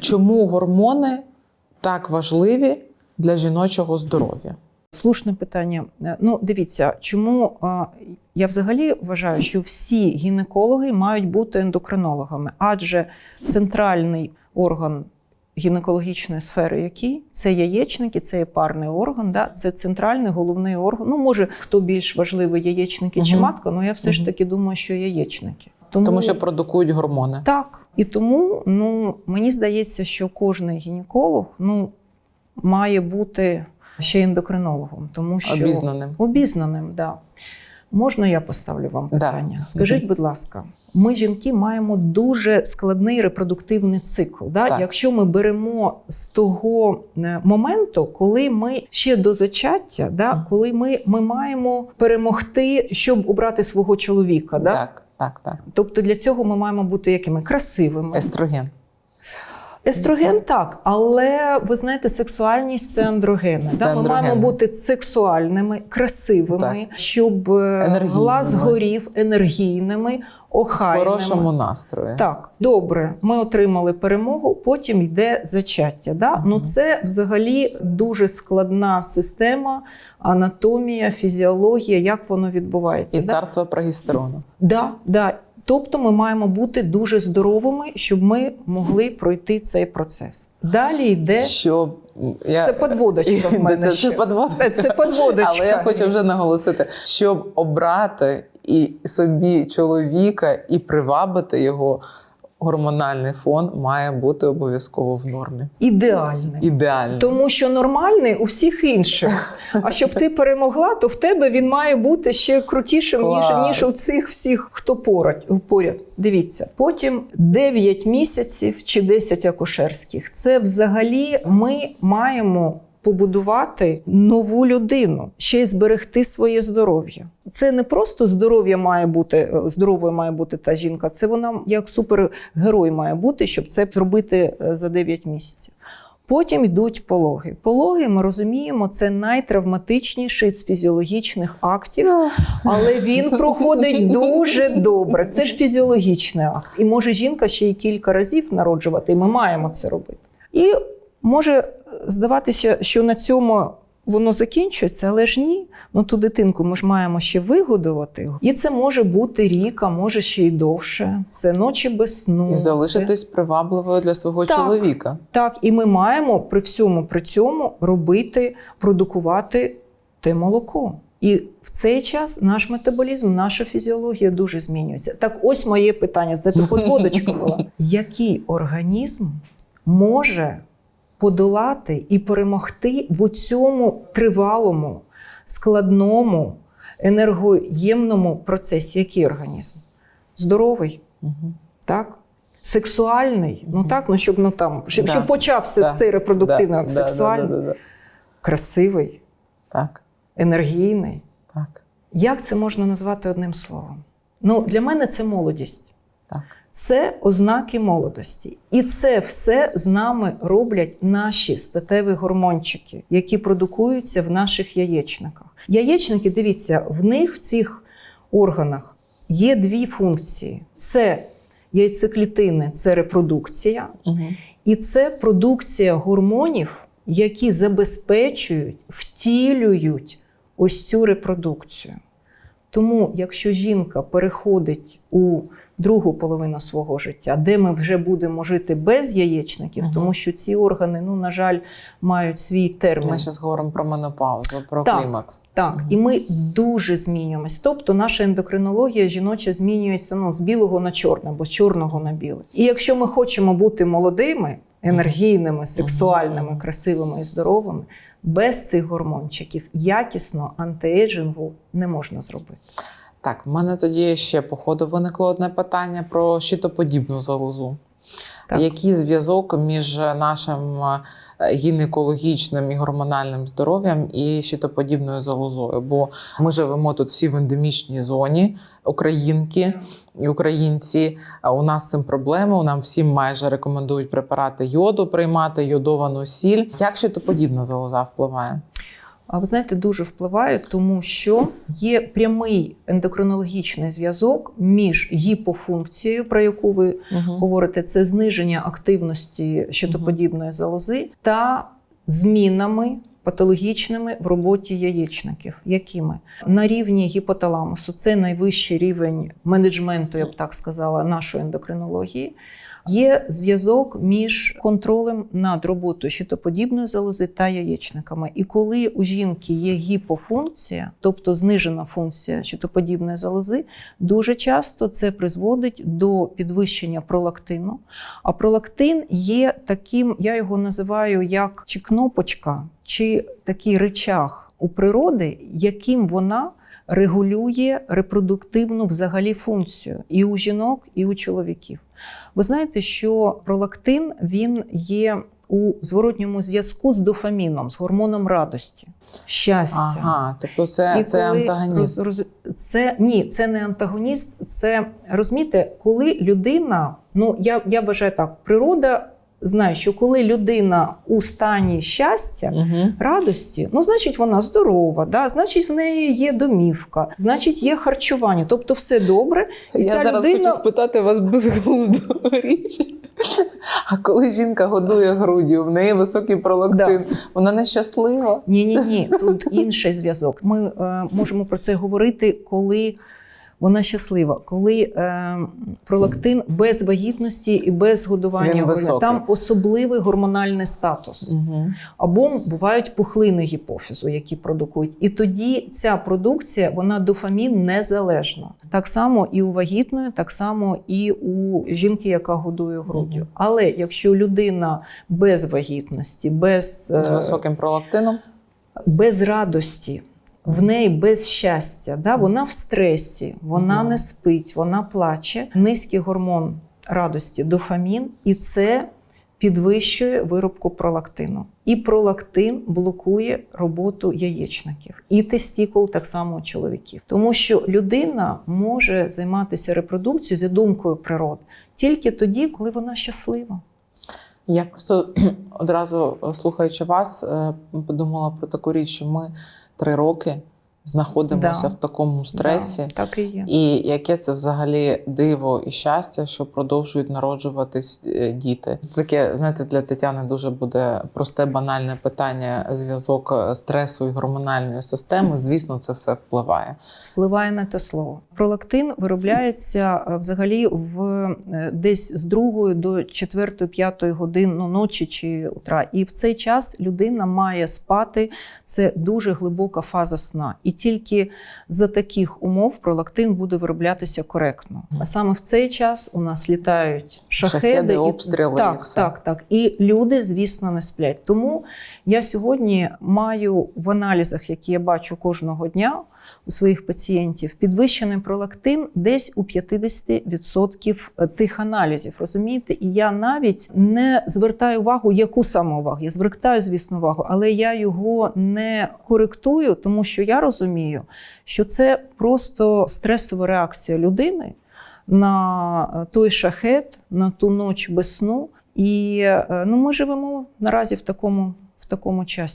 Чому гормони так важливі для жіночого здоров'я? Слушне питання. Е, Ну, дивіться, чому я взагалі вважаю, що всі гінекологи мають бути ендокринологами, адже центральний орган гінекологічної сфери, який це яєчники, це є парний орган, да? це центральний головний орган. Ну, може, хто більш важливий, яєчники чи Мгм. матка, але я все ж таки думаю, що яєчники. Тому що продукують гормони. Так. І тому ну, мені здається, що кожен гінеколог ну, має бути ще ендокринологом, тому що Обізнаним. обізнаним, да. Можна я поставлю вам Да. питання? Скажіть, будь ласка, ми жінки маємо дуже складний репродуктивний цикл. Да? Так. Якщо ми беремо з того е, моменту, коли ми ще до зачаття, да? Коли ми, ми маємо перемогти, щоб обрати свого чоловіка. Да? Так, так, так. Тобто для цього ми маємо бути якими красивими. Естроген. Естроген так, але ви знаєте, сексуальність це андрогени. Це да? Ми андрогени. маємо бути сексуальними, красивими, щоб е, глаз горів, енергійними, В охайними. хорошому настрої. Так, добре, ми отримали перемогу, потім йде зачаття. Да? Ну це взагалі дуже складна система, анатомія, фізіологія, як воно відбувається. І да? царство прогестерону. Да, да. Тобто ми маємо бути дуже здоровими, щоб ми могли пройти цей процес. Далі йде Що я... це подводочка в мене. Це, ще. це подводочка. Це подводочка. Але я хочу вже наголосити, щоб обрати і собі чоловіка і привабити його, гормональний фон має бути обов'язково в нормі. ідеальне. Ідеально. Тому що нормальний у всіх інших. А щоб ти перемогла, то в тебе він має бути ще крутішим, ніж, ніж у цих всіх, хто поряд. поряд. Дивіться, потім 9 місяців чи 10 акушерських. Це взагалі ми маємо. Побудувати нову людину, ще й зберегти своє здоров'я. Це не просто здоров'я має бути е, здоровою має бути та жінка. Це вона як супергерой має бути, щоб це зробити е, за 9 місяців. Потім йдуть пологи. Пологи, ми розуміємо, це найтравматичніший з фізіологічних актів, але він проходить дуже добре. Це ж фізіологічний акт. І може жінка ще й кілька разів народжувати, і ми маємо це робити. І може здаватися, що на цьому. Воно закінчується, але ж ні. Ну ту дитинку ми ж маємо ще вигодувати. І це може бути рік, а може ще й довше. Це ночі без сну. І це- залишитись привабливою для свого Так. чоловіка. так, і ми маємо при всьому при цьому робити, продукувати те молоко. І в цей час наш метаболізм, наша фізіологія дуже змінюється. Так, ось моє питання. Це подводочка була. Який організм може подолати і перемогти в цьому тривалому, складному, енергоємному процесі? Який організм? Здоровий, Мгм. так? Сексуальний, ну так, ну щоб ну там, щоб, Да. щоб почався Да. цей репродуктивний Да, сексуальний, да, да, да, да. красивий, Так, енергійний. так, Як це можна назвати одним словом? Ну, для мене це молодість. так. Це ознаки молодості. І це все з нами роблять наші статеві гормончики, які продукуються в наших яєчниках. Яєчники, дивіться, в них в цих органах є дві функції: це яйцеклітини, це репродукція, Угу. і це продукція гормонів, які забезпечують, втілюють ось цю репродукцію. Тому, якщо жінка переходить у другу половину свого життя, де ми вже будемо жити без яєчників, Мгм. тому що ці органи, ну, на жаль, мають свій термін. Ми зараз говоримо про менопаузу, про Так. клімакс. Так, Мгм. і ми дуже змінюємося. Тобто наша ендокринологія жіноча змінюється ну, з білого на чорне, або з чорного на біле. І якщо ми хочемо бути молодими, енергійними, сексуальними, красивими і здоровими, без цих гормончиків якісно антиейджингу не можна зробити. Так, в мене тоді ще по ходу виникло одне питання про щитоподібну залозу. Так. Який зв'язок між нашим е, гінекологічним і гормональним здоров'ям і щитоподібною залозою? Бо ми живемо тут всі в ендемічній зоні, українки і українці. У нас з цим проблеми. Нам всім майже рекомендують препарати йоду приймати, йодовану сіль. Як щитоподібна залоза впливає? А ви знаєте, дуже впливає, тому що є прямий ендокринологічний зв'язок між гіпофункцією, про яку ви Угу. говорите, це зниження активності щитоподібної залози та змінами патологічними в роботі яєчників. Якими? На рівні гіпоталамусу це найвищий рівень менеджменту, я б так сказала, нашої ендокринології. Є зв'язок між контролем над роботою щитоподібної залози та яєчниками. І коли у жінки є гіпофункція, тобто знижена функція щитоподібної залози, дуже часто це призводить до підвищення пролактину. А пролактин є таким, я його називаю як чи кнопочка, чи такий речах у природи, яким вона регулює репродуктивну взагалі функцію і у жінок, і у чоловіків. Ви знаєте, що пролактин він є у зворотньому зв'язку з дофаміном, з гормоном радості, щастя. Ага, тобто це, це коли антагоніст. роз- це ні, це не антагоніст. Це розумієте, коли людина, ну я, я вважаю так, природа знає, що коли людина у стані щастя. Угу. Радості, ну значить, вона здорова, да? значить, в неї є домівка, значить, є харчування, тобто все добре. І Я ця зараз людина хочу спитати вас безглузду річ. А коли жінка годує груддю, в неї високий пролактин, вона нещаслива. Ні, ні, ні. Тут інший зв'язок. Ми е, можемо про це говорити, коли вона щаслива, коли е, пролактин без вагітності і без годування горля. там особливий гормональний статус. Угу. Або бувають пухлини гіпофізу, які продукують. І тоді ця продукція вона дофамін незалежна. Так само і у вагітної, так само і у жінки, яка годує груддю. Мгм. Але якщо людина без вагітності, без, е, З високим пролактином. без радості. В неї без щастя, да? вона в стресі, вона не спить, вона плаче. Низький гормон радості дофамін, і це підвищує виробку пролактину. І пролактин блокує роботу яєчників, і тестікул так само у чоловіків. Тому що людина може займатися репродукцією за думкою природи тільки тоді, коли вона щаслива. Я просто одразу е, слухаючи вас, е, подумала про таку річ, що ми три роки знаходимося Да. в такому стресі. Да, так і є. І яке це взагалі диво і щастя, що продовжують народжуватись е, діти? Це таке, знаєте, для Тетяни дуже буде просте банальне питання: зв'язок е, стресу і гормональної системи. Звісно, це все впливає. впливає на те слово. Пролактин виробляється е, взагалі в десь з 2 до 4-5 годин ну, ночі чи утра. І в цей час людина має спати. Це дуже глибока фаза сна. І тільки за таких умов пролактин буде вироблятися коректно. А саме в цей час у нас літають шахеди, Шахеди, обстріли і Так, все. так, так. І люди, звісно, не сплять. Тому я сьогодні маю в аналізах, які я бачу кожного дня у своїх пацієнтів, підвищений пролактин десь у 50% тих аналізів. Розумієте? І я навіть не звертаю увагу, яку саме увагу. Я звертаю, звісно, увагу, але я його не коректую, тому що я розумію, що це просто стресова реакція людини на е, той шахет, на ту ніч без сну. І е, ну, ми живемо наразі в такому, в такому часі.